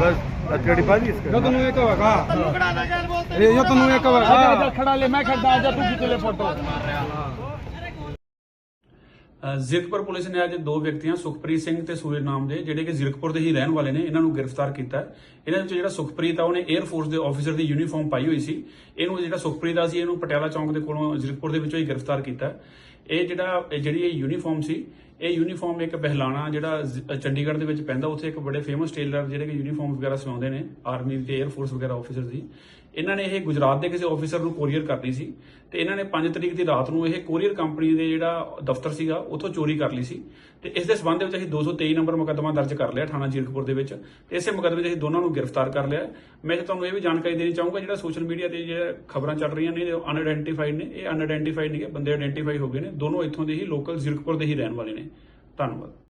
बस ਜ਼ਿਰਕਪੁਰ ਪੁਲਿਸ ਨੇ ਅੱਜ ਦੋ ਵਿਅਕਤੀਆਂ ਸੁਖਪ੍ਰੀਤ ਸਿੰਘ ਤੇ ਸੂਰਜ ਨਾਮ ਦੇ ਜਿਹੜੇ ਕਿ ਜ਼ਿਰਕਪੁਰ ਦੇ ਹੀ ਰਹਿਣ ਵਾਲੇ ਨੇ ਇਹਨਾਂ ਨੂੰ ਗ੍ਰਿਫਤਾਰ ਕੀਤਾ। ਇਹਨਾਂ ਵਿੱਚ ਜਿਹੜਾ ਸੁਖਪ੍ਰੀਤ ਆ ਉਹਨੇ 에ਅਰ ਫੋਰਸ ਦੇ ਆਫੀਸਰ ਦੀ ਯੂਨੀਫਾਰਮ ਪਾਈ ਹੋਈ ਸੀ। ਇਹਨੂੰ ਜਿਹੜਾ ਸੁਖਪ੍ਰੀਤ ਆ ਸੀ ਇਹਨੂੰ ਪਟਿਆਲਾ ਚੌਂਕ ਦੇ ਕੋਲੋਂ ਜ਼ਿਰਕਪੁਰ ਦੇ ਵਿੱਚੋਂ ਹੀ ਗ੍ਰਿਫਤਾਰ ਕੀਤਾ। ਇਹ ਜਿਹੜਾ ਜਿਹੜੀ ਇਹ ਯੂਨੀਫਾਰਮ ਸੀ, ਇਹ ਯੂਨੀਫਾਰਮ ਇੱਕ ਬਹਿਲਾਣਾ ਜਿਹੜਾ ਚੰਡੀਗੜ੍ਹ ਦੇ ਵਿੱਚ ਪੈਂਦਾ, ਉੱਥੇ ਇੱਕ ਬੜੇ ਫੇਮਸ ਟੇਲਰ ਜਿਹੜੇ ਕਿ ਯੂਨੀਫਾਰਮ ਵਗੈਰਾ ਸਿਲਾਉਂਦੇ ਨੇ ਆਰਮੀ ਤੇ 에ਅਰ ਫੋਰਸ ਵਗੈਰਾ ਆਫੀਸਰ ਦੀ। ਇਹਨਾਂ ਨੇ ਇਹ ਗੁਜਰਾਤ ਦੇ ਕਿਸੇ ਆਫੀਸਰ ਨੂੰ ਕੋਰੀਅਰ ਕਰਨੀ ਸੀ ਤੇ ਇਹਨਾਂ ਨੇ 5 ਤਰੀਕ ਦੀ ਰਾਤ ਨੂੰ ਇਹ ਕੋਰੀਅਰ ਕੰਪਨੀ ਦੇ ਜਿਹੜਾ ਦਫ਼ਤਰ ਸੀਗਾ, ਉੱਥੋਂ ਚੋਰੀ ਕਰ ਲਈ ਸੀ। ਤੇ ਇਸ ਦੇ ਸਬੰਧ ਵਿੱਚ ਅਸੀਂ 223 ਨੰਬਰ ਮੁਕੱਦਮਾ ਦਰਜ ਕਰ ਲਿਆ ਥਾਣਾ ਜੀਰਕਪੁਰ ਦੇ ਵਿੱਚ ਤੇ ਇਸੇ ਮੁਕੱਦਮੇ 'ਚ ਅਸੀਂ ਦੋਨਾਂ ਨੂੰ ਗ੍ਰਿਫਤਾਰ ਕਰ ਲਿਆ। ਮੈਂ ਤੁਹਾਨੂੰ ਇਹ ਵੀ ਜਾਣਕਾਰੀ ਦੇਣੀ ਚਾਹੂੰਗਾ, ਜਿਹੜਾ ਸੋਸ਼ਲ ਮੀਡੀਆ ਤੇ ਜਿਹੜਾ ਖਬਰਾਂ ਚੱਲ ਰਹੀਆਂ ਨੇ, ਇਹ ਅਨਆਇਡੈਂਟੀਫਾਈਡ ਨੇ, ਇਹ ਅਨਆਇਡੈਂਟੀਫਾਈਡ ਨਹੀਂ ਹੈ ਬੰਦੇ ਆਇਡੈਂਟੀਫਾਈ ਹੋ ਗਏ ਨੇ। ਦੋਨੋਂ ਇੱਥੋਂ ਦੇ ਹੀ ਲੋਕਲ ਜੀਰਕਪੁਰ ਦੇ ਹੀ ਰਹਿਣ ਵਾਲੇ ਨੇ। ਧੰਨਵਾਦ।